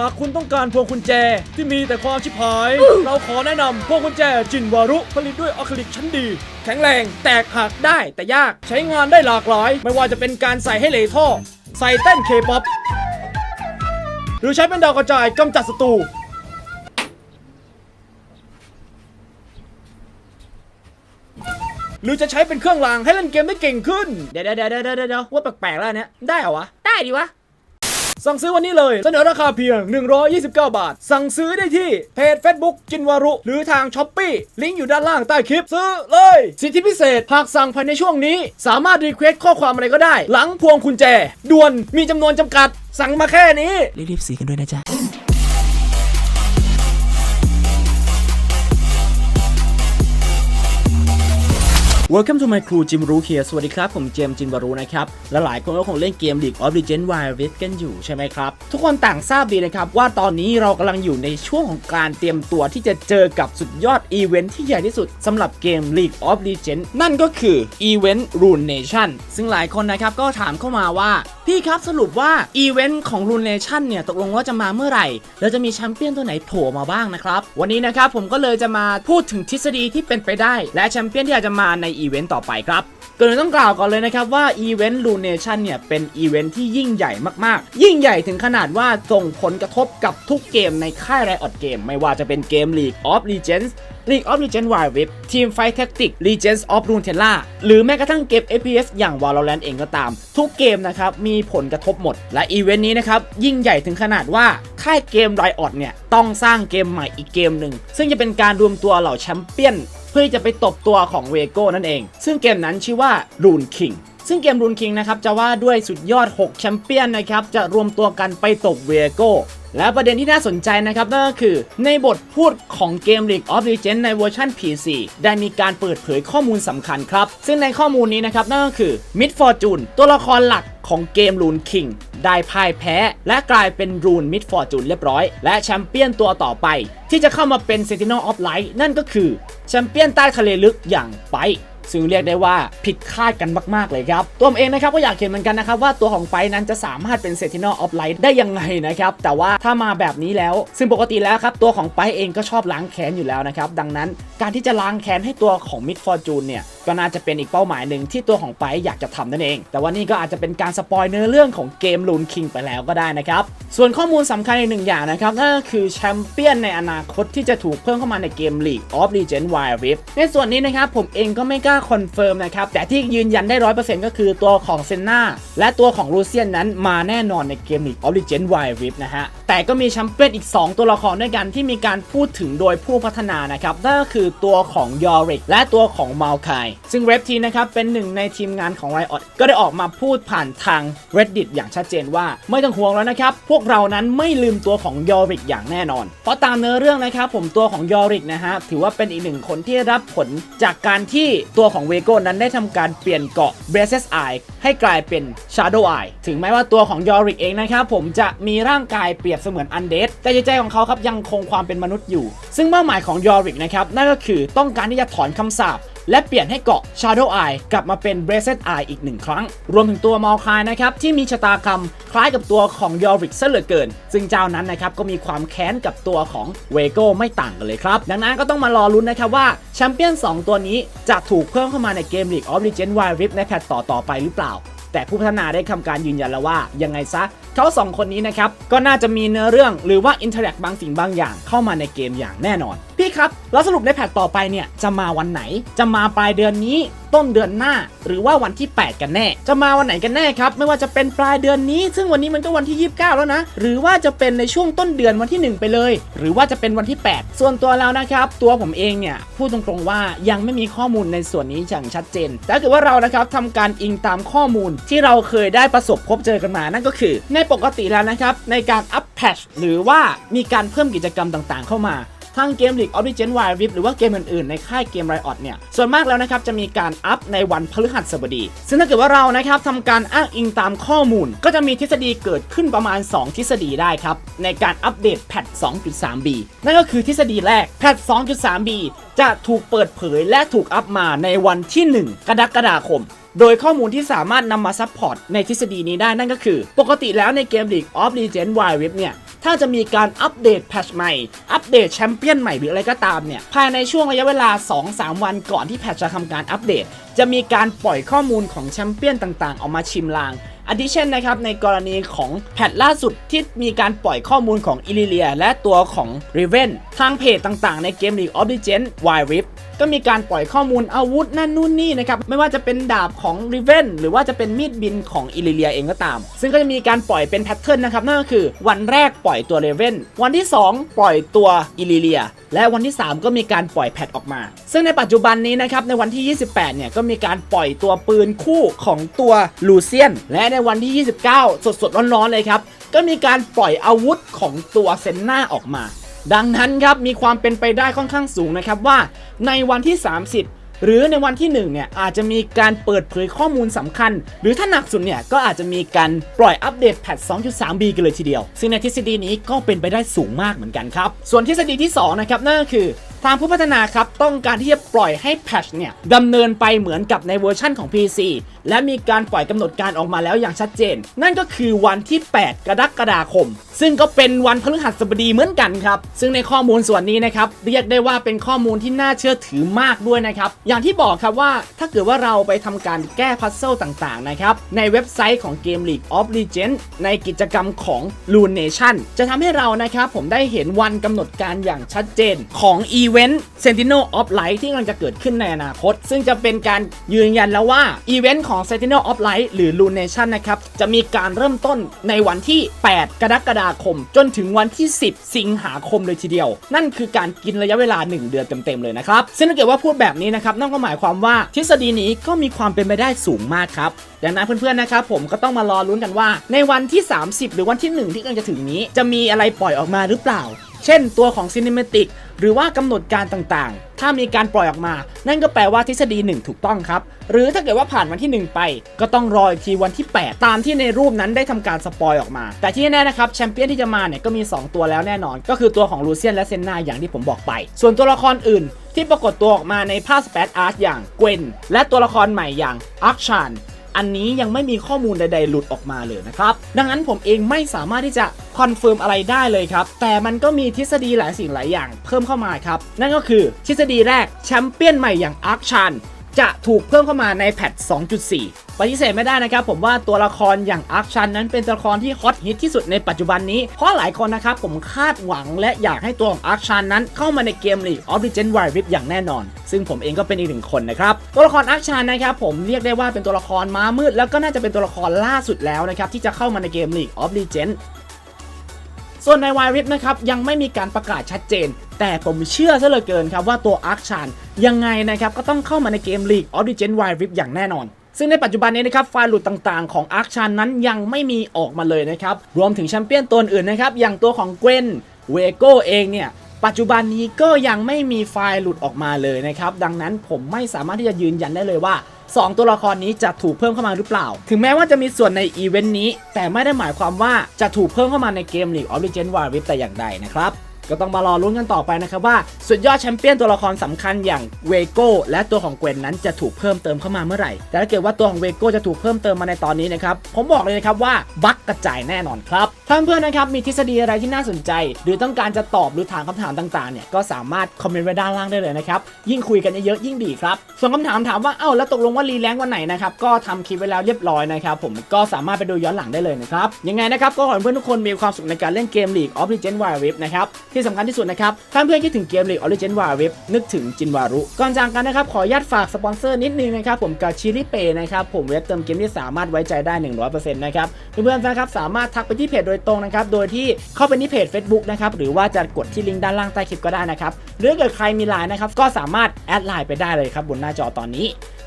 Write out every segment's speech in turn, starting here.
หากคุณต้องการพวงกุญแจที่มีแต่ความชิบหาย เราขอแนะนำพวงกุญแจจินวารุผลิตด้วยอะคริลิกชั้นดี แข็งแรงแตกหักได้แต่ยากใช้งานได้หลากหลาย ไม่ว่าจะเป็นการใส่ให้เหลท่อ ใส่เต้นเคป๊อปหรือใช้เป็นดาวกระจายกำจัดศัตรูหรือจะใช้เป็นเครื่องรางให้เล่นเกมได้เก่งขึ้น เดี๋ยวเดี๋ยวเดี๋ยวเดี๋ยวเดี๋ยวว่าแปลกๆแล้วอันเนี้ยได้เหรอวะ ได้ดิวะ สั่งซื้อวันนี้เลย เสนอราคาเพียง 129 บาท สั่งซื้อได้ที่เพจ Facebook จินวารุ หรือทางช้อปปี้ลิงก์อยู่ด้านล่างใต้คลิปซื้อเลย สิทธิพิเศษหากสั่งภายในช่วงนี้ สามารถรีเควสข้อความอะไรก็ได้ หลังพวงกุญแจด่วนมีจำนวนจำกัด สั่งมาแค่นี้รีบๆสีกันด้วยนะจ๊ะ Welcome to my crew จิมรู้เฮียสวัสดีครับ ผมเจมส์จินวารุนะครับ และหลายคนก็คงเล่นเกม League of Legends Wild Rift กันอยู่ใช่ไหมครับ ทุกคนต่างทราบดีนะครับ ว่าตอนนี้เรากำลังอยู่ในช่วงของการเตรียมตัวที่จะเจอกับสุดยอดอีเวนท์ที่ใหญ่ที่สุดสำหรับเกม League of Legends นั่นก็คืออีเวนต์ Rune Nation ซึ่งหลายคนนะครับก็ถามเข้ามาว่า พี่ครับสรุปว่าอีเวนต์ของ Rune Nation เนี่ยตกลงว่าจะมาเมื่อไหร่แล้วจะมีแชมเปี้ยนตัวไหนโผล่มาบ้างนะครับวันนี้นะครับผมก็เลยจะมาพูดถึงทฤษฎีที่เป็นไปได้ และแชมเปี้ยนที่อาจจะมาในอีเวนต์ต่อไปครับก่อนอื่นต้องกล่าวก่อนเลยนะครับว่าอีเวนต์ Rune Nation เนี่ยเป็นอีเวนต์ที่ยิ่งใหญ่มากๆ ยิ่งใหญ่ถึงขนาดว่าส่งผลกระทบกับทุกเกมในค่าย Riot Game ไม่ว่าจะเป็นเกม League of Legends League of Legends Wild Rift Team Fight Tactics Legends of Runeterra หรือแม้กระทั่งเกม FPS อย่าง Valorant เองก็ตาม ทุกเกมนะครับมีผลกระทบหมด และอีเวนต์นี้นะครับยิ่งใหญ่ถึงขนาดว่าค่ายเกม Riot เนี่ยต้องสร้างเกมใหม่อีกเกมหนึ่งซึ่งจะเป็นการรวมตัวเหล่าแชมเปี้ยน พื่อจะไปตบตัวของเวโก้นั่นเอง ซึ่งเกมนั้นชื่อว่ารูนคิง ซึ่งเกม Rune King นะครับจะว่าด้วยสุดยอด 6 แชมเปี้ยนนะครับจะรวมตัวกันไปตบเวโก้และประเด็นที่น่าสนใจนะครับนั่นก็คือในบทพูดของเกม League of Legends ในเวอร์ชัน PC ได้มีการเปิดเผยข้อมูลสำคัญครับ ซึ่งในข้อมูลนี้นะครับนั่นก็คือ Mid Fortune ตัวละครหลักของเกม Rune King ได้พ่ายแพ้ และกลายเป็น Rune Mid Fortune เรียบร้อย และแชมเปี้ยนตัวต่อไป ที่จะเข้ามาเป็น Sentinel of Light นั่นก็คือแชมเปี้ยนใต้ทะเลลึกอย่างไป ซึ่งเรียกได้ว่าผิดคาดกันมากๆเลยครับ ตัวผมเองนะครับก็อยากเห็นเหมือนกันนะครับว่าตัวของไฟนั้นจะสามารถเป็นเซติโนออฟไลท์ได้ยังไงนะครับ แต่ว่าถ้ามาแบบนี้แล้ว ซึ่งปกติแล้วครับ ตัวของไฟเองก็ชอบล้างแค้นอยู่แล้วนะครับ ดังนั้นการที่จะล้างแค้นให้ตัวของมิดฟอร์จูนเนี่ย ก็น่าจะเป็นอีกเป้าหมายหนึ่งที่ตัวของไปอยากจะทำนั่นเอง แต่ว่านี่ก็อาจจะเป็นการสปอยเนื้อเรื่องของเกม Rune King ไปแล้วก็ได้นะครับ ส่วนข้อมูลสำคัญอีกหนึ่งอย่างนะครับนั่นก็คือแชมเปี้ยนในอนาคตที่จะถูกเพิ่มเข้ามาในเกม League of Legends Wild Rift ในส่วนนี้นะครับผมเองก็ไม่กล้าคอนเฟิร์มนะครับแต่ที่ยืนยันได้ร้อยเปอร์เซ็นต์ก็คือตัวของเซนนาและตัวของลูเซียนนั้นมาแน่นอนในเกม League of Legends Wild Rift นะฮะแต่ก็มีแชมเปี้ยนอีก 2 ตัวละครด้วยกันที่มีการพูดถึงโดยผู้พัฒนานะครับนั่นก็คือตัวของยอริกและตัวของมาลคายซึ่งเว็บทีนะครับเป็นหนึ่งในทีมงานของ Riot ก็ได้ออกมาพูดผ่านทาง Reddit อย่างชัดเจนว่า ไม่ต้องห่วงแล้วนะครับ พวกเรานั้นไม่ลืมตัวของยอริกอย่างแน่นอน เพราะตามเนื้อเรื่องนะครับผมตัวของยอริกนะฮะถือว่าเป็นอีกหนึ่งคนที่รับผลจากการที่ตัวของเวโก้นั้นได้ทำการเปลี่ยนเกาะ b r a c e s Eye ให้กลายเป็น Shadow Eye ถึงแม้ว่าตัวของยอริกเองนะครับผมจะมีร่างกายเปรียบเสมือนอันเดดแต่ใจใจของเขาครับยังคงความเป็นมนุษย์อยู่ ซึ่งเป้าหมายของยอริกนะครับนั่นก็คือต้องการที่จะถอนคำสาป และเปลี่ยนให้เกาะ Shadow Eye กลับมาเป็น b r a c e d Eye อีกหนึ่งครั้ง รวมถึงตัวมอลคายนะครับที่มีชะตากรรมคล้ายกับตัวของยอริกซะเหลือเกิน ซึ่งเจ้านั้นนะครับก็มีความแค้นกับตัวของเวโก้ไม่ต่างกันเลยครับ ดังนั้นก็ต้องมารอลุ้นนะครับว่าแชมเปี้ยน 2 ตัวนี้จะถูกเพิ่มเข้ามาในเกม League of Legends Wild Rift ในแพทต่อๆไปหรือเปล่า แต่ผู้พัฒนาได้ทำการยืนยันแล้วว่ายังไงซะเขาสองคนนี้นะครับ ก็น่าจะมีเนื้อเรื่องหรือว่าอินเทอร์แอคบางสิ่งบางอย่างเข้ามาในเกมอย่างแน่นอน พี่ครับ แล้วสรุปในแพทต่อไปเนี่ย จะมาวันไหน จะมาปลายเดือนนี้ต้นเดือนหน้า หรือว่าวันที่ 8 กันแน่ จะมาวันไหนกันแน่ครับ ไม่ว่าจะเป็นปลายเดือนนี้ ซึ่งวันนี้มันก็วันที่ 29 แล้วนะ หรือว่าจะเป็นในช่วงต้นเดือนวันที่ 1 ไปเลย หรือว่าจะเป็นวันที่ 8 ส่วนตัวแล้วนะครับ ตัวผมเองเนี่ยพูดตรงๆว่ายังไม่มีข้อมูลในส่วนนี้อย่างชัดเจนแต่ถ้าเกิดว่าเรานะครับทำการอิงตามข้อมูลที่เราเคยได้ประสบพบเจอกันมา นั่นก็คือ ในปกติแล้วนะครับ ในการอัปแพชหรือว่ามีการเพิ่มกิจกรรมต่างๆ เข้ามาทางเกม League of Legends Wild Rift หรือว่าเกมอื่นๆ ในค่ายเกม Riot เนี่ย ส่วนมากแล้วนะครับ จะมีการอัพในวันพฤหัสบดี ซึ่งถ้าเกิดว่าเรานะครับทำการอ้างอิงตามข้อมูล ก็จะมีทฤษฎีเกิดขึ้นประมาณ 2 ทฤษฎีได้ครับ ในการอัปเดตแพท 2.3b นั่นก็คือทฤษฎีแรกแพท 2.3b จะถูกเปิดเผยและถูกอัพมาในวันที่ 1 กรกฎาคม โดยข้อมูลที่สามารถนำมาซัพพอร์ตในทฤษฎีนี้ได้นั่นก็คือ ปกติแล้วในเกม League of Legends Wild Rift เนี่ย ถ้าจะมีการอัปเดตแพทชใหม่ อัปเดตแชมเปี้ยนใหม่หรืออะไรก็ตามเนี่ย ภายในช่วงระยะเวลา 2-3 วันก่อนที่แพทชจะทำการอัปเดต จะมีการปล่อยข้อมูลของแชมเปี้ยนต่างๆ ออกมาชิมลาง a d d i t i o n นะครับในกรณีของแพทล่าสุดที่มีการปล่อยข้อมูลของอิลิเลีย และตัวของ r i v e n ทางเพจต่างๆ ในเกม League of Legends Wild Rift ก็มีการปล่อยข้อมูลอาวุธนั่นนู่นนี่นะครับไม่ว่าจะเป็นดาบของ r i v e n หรือว่าจะเป็นมีดบินของอิลิเลียเองก็ตาม ซึ่งก็จะมีการปล่อยเป็นแพทเทิร์นนะครับนั่นก็คือวันแรกปล่อยตัว r a v e n วันที่ 2 ปล่อยตัวอิลิเลีย และวันที่ 3 ก็มีการปล่อยแพทออกมา ซึ่งในปัจจุบันนี้นะครับในวันที่ 28 เนี่ยก็มีการปล่อยตัวปืนคู่ของตัวลูเซียน และในวันที่ 29 สดๆร้อนๆเลยครับก็มีการปล่อยอาวุธของตัวเซนนาออกมา ดังนั้นครับมีความเป็นไปได้ค่อนข้างสูงนะครับว่าในวันที่ 30 หรือในวันที่ 1 เนี่ยอาจจะมีการเปิดเผยข้อมูลสำคัญ หรือถ้าหนักสุดเนี่ยก็อาจจะมีการปล่อยอัปเดตแพท 2.3b กันเลยทีเดียว ซึ่งในทฤษฎีนี้ก็เป็นไปได้สูงมากเหมือนกันครับ ส่วนทฤษฎีที่2นะครับนั่นก็คือ ทางผู้พัฒนาครับต้องการที่จะปล่อยให้แพทเนี่ยดำเนินไปเหมือนกับในเวอร์ชั่นของ PC และมีการปล่อยกำหนดการออกมาแล้วอย่างชัดเจน นั่นก็คือวันที่ 8 กรกฎาคม ซึ่งก็เป็นวันพฤหัสบดีเหมือนกันครับ ซึ่งในข้อมูลส่วนนี้นะครับเรียกได้ว่าเป็นข้อมูลที่น่าเชื่อถือมากด้วยนะครับ อย่างที่บอกครับว่าถ้าเกิดว่าเราไปทำการแก้พัซเซิลต่างๆนะครับในเว็บไซต์ของเกม League of Legends ในกิจกรรมของ Rune Nation จะทำให้เรานะครับผมได้เห็นวันกำหนดการอย่างชัดเจนของอีเวนต์ Sentinel of Light ที่กำลังจะเกิดขึ้นในอนาคต ซึ่งจะเป็นการยืนยันแล้วว่าอีเวนต์ของ Sentinel of Light หรือ Rune Nation นะครับจะมีการเริ่มต้นในวันที่ 8 กรกฎาคม จนถึงวันที่ 10 สิงหาคมเลยทีเดียว นั่นคือการกินระยะเวลา 1 เดือนเต็มๆเลยนะครับ ซึ่งถ้าเกิดว่าพูดแบบนี้นะครับนั่นก็หมายความว่าทฤษฎีนี้ก็มีความเป็นไปได้สูงมากครับดังนั้นเพื่อนๆนะครับผมก็ต้องมารอลุ้นกันว่า ในวันที่ 30 หรือวันที่ 1 ที่กำลังจะถึงนี้ จะมีอะไรปล่อยออกมาหรือเปล่า เช่นตัวของ Cinematic หรือว่ากำหนดการต่างๆ ถ้ามีการปล่อยออกมา นั่นก็แปลว่าทฤษฎี 1 ถูกต้องครับ หรือถ้าเกิดว่าผ่านวันที่ 1 ไป ก็ต้องรออีกทีวันที่ 8 ตามที่ในรูปนั้นได้ทำการสปอยออกมา แต่ที่แน่นะครับแชมเปี้ยนที่จะมาเนี่ยก็มี 2 ตัวแล้วแน่นอน ก็คือตัวของลูเซียนและเซนนาอย่างที่ผมบอกไป ส่วนตัวละครอื่นที่ปรากฏตัวออกมาในภาคสเปซอาร์ตอย่างเกวนและตัวละครใหม่อย่างอาร์ชาน อันนี้ยังไม่มีข้อมูลใดๆหลุดออกมาเลยนะครับ ดังนั้นผมเองไม่สามารถที่จะคอนเฟิร์มอะไรได้เลยครับ แต่มันก็มีทฤษฎีหลายสิ่งหลายอย่างเพิ่มเข้ามาครับ นั่นก็คือทฤษฎีแรกแชมเปี้ยนใหม่อย่างอาร์คชัน จะถูกเพิ่มเข้ามาในแพท 2.4 ปฏิเสธไม่ได้นะครับ ผมว่าตัวละครอย่างอาร์คชันนั้นเป็นตัวละครที่ฮอตฮิตที่สุดในปัจจุบันนี้ เพราะหลายคนนะครับผมคาดหวังและอยากให้ตัวของอาร์คชันนั้นเข้ามาในเกม League of Legends Wild Rift อย่างแน่นอน ซึ่งผมเองก็เป็นอีกหนึ่งคนนะครับ ตัวละครอาร์คชันนะครับผมเรียกได้ว่าเป็นตัวละครม้ามืด แล้วก็น่าจะเป็นตัวละครล่าสุดแล้วนะครับที่จะเข้ามาในเกม League of Legends ส่วนในวายริปนะครับยังไม่มีการประกาศชัดเจน แต่ผมเชื่อซะเหลือเกินครับว่าตัวอาร์คชานยังไงนะครับก็ต้องเข้ามาในเกม League of Legends Wild Rift อย่างแน่นอน ซึ่งในปัจจุบันนี้นะครับไฟล์หลุดต่างๆ ของอาร์คชานั้นยังไม่มีออกมาเลยนะครับรวมถึงแชมเปี้ยนตัวอื่นนะครับอย่างตัวของเกวนเวโกเองเนี่ย ปัจจุบันนี้ก็ยังไม่มีไฟล์หลุดออกมาเลยนะครับ ดังนั้นผมไม่สามารถที่จะยืนยันได้เลยว่า 2 ตัวละครนี้จะถูกเพิ่มเข้ามาหรือเปล่า ถึงแม้ว่าจะมีส่วนในอีเวนต์นี้ แต่ไม่ได้หมายความว่าจะถูกเพิ่มเข้ามาในเกม League of Legends Wild Rift แต่อย่างใดนะครับ ก็ต้องมารอลุ้นกันต่อไปนะครับว่าสุดยอดแชมเปี้ยนตัวละครสำคัญอย่างเวโก้และตัวของเกวนนั้นจะถูกเพิ่มเติมเข้ามาเมื่อไหร่ แต่ถ้าเกิดว่าตัวของเวโก้จะถูกเพิ่มเติมมาในตอนนี้นะครับ ผมบอกเลยนะครับว่าบั๊กกระจายแน่นอนครับถ้าเพื่อนนะครับมีทฤษฎีอะไรที่น่าสนใจ หรือต้องการจะตอบหรือถามคำถามต่างๆเนี่ยก็สามารถคอมเมนต์ไว้ด้านล่างได้เลยนะครับยิ่งคุยกันเยอะๆยิ่งดีครับส่วนคำถามถามว่าเอ้าแล้วตกลงว่ารีแลงวันไหนนะครับก็ทำคลิปไว้แล้วเรียบร้อยนะครับผมก็สามารถไปดูย้อนหลังได้เลยนะครับยังไงนะครับก็ขอให้เพื่อนทุกคนมีความสุขในการเล่นเกม League of Legends Wild Rift นะครับที่สำคัญที่สุดนะครับ ถ้าเพื่อนคิดถึงเกม League of Legends Wild Rift นึกถึงจินวารุ ก่อนจากกันนะครับ ขออนุญาตฝากสปอนเซอร์นิดนึงนะครับ ผมกับชิลิเปนะครับ ผมเว็บเติมเกมที่สามารถไว้ใจได้ 100%นะครับเพื่อนๆนะครับสามารถทักไปที่เพจโดยตรงนะครับ โดยที่เข้าไปที่เพจ Facebook นะครับ หรือว่าจะกดที่ลิงก์ด้านล่างใต้คลิปก็ได้นะครับ หรือเกิดใครมีไลน์นะครับ ก็สามารถแอดไลน์ไปได้เลยครับบนหน้าจอตอนนี้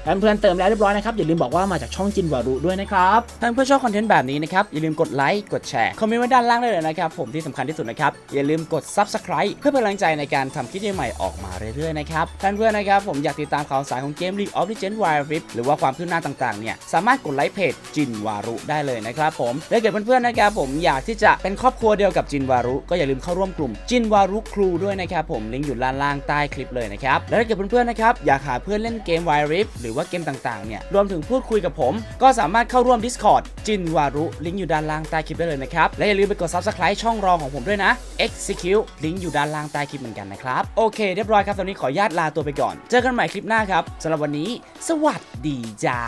ถ้าเพื่อนๆเติมแล้วเรียบร้อยนะครับอย่าลืมบอกว่ามาจากช่องจินวารุด้วยนะครับถ้าเพื่อนชอบคอนเทนต์แบบนี้นะครับอย่าลืมกดไลค์กดแชร์คอมเมนต์ไว้ด้านล่างได้เลยนะครับผมที่สำคัญที่สุดนะครับอย่าลืมกด Subscribe เพื่อเป็นกำลังใจในการทำคลิปใหม่ออกมาเรื่อยๆนะครับท่านเพื่อนนะครับผมอยากติดตามข่าวสารของเกม League of Legends Wild Rift หรือว่าความคืบหน้าต่างๆเนี่ยสามารถกดไลค์เพจจินวารุได้เลยนะครับผมและเกิดเพื่อนๆนะครับผมอยากที่จะเป็นครอบครัวเดียวกับจินวารุก็อย่าลืมเข้าร่วมกลุ่มจินวารุครูด้วยนะครับผมลิงก์อยู่ด้านล่างใต้คลิปเลยนะครับและถ้าเกิดเพื่อนๆนะครับอยากหาเพื่อนเล่นเกม Wild Rift หรือว่าเกมต่างๆ เนี่ย รวมถึงพูดคุยกับผม ก็สามารถเข้าร่วม Discord จินวารุลิงก์อยู่ด้านล่างใต้คลิปได้เลยนะครับ และอย่าลืมไปกด Subscribe ช่องรองของผมด้วยนะ Execute ลิงก์อยู่ด้านล่างใต้คลิปเหมือนกันนะครับโอเคเรียบร้อยครับตอนนี้ขออนุญาตลาตัวไปก่อน เจอกันใหม่คลิปหน้าครับสำหรับวันนี้ สวัสดีจ้า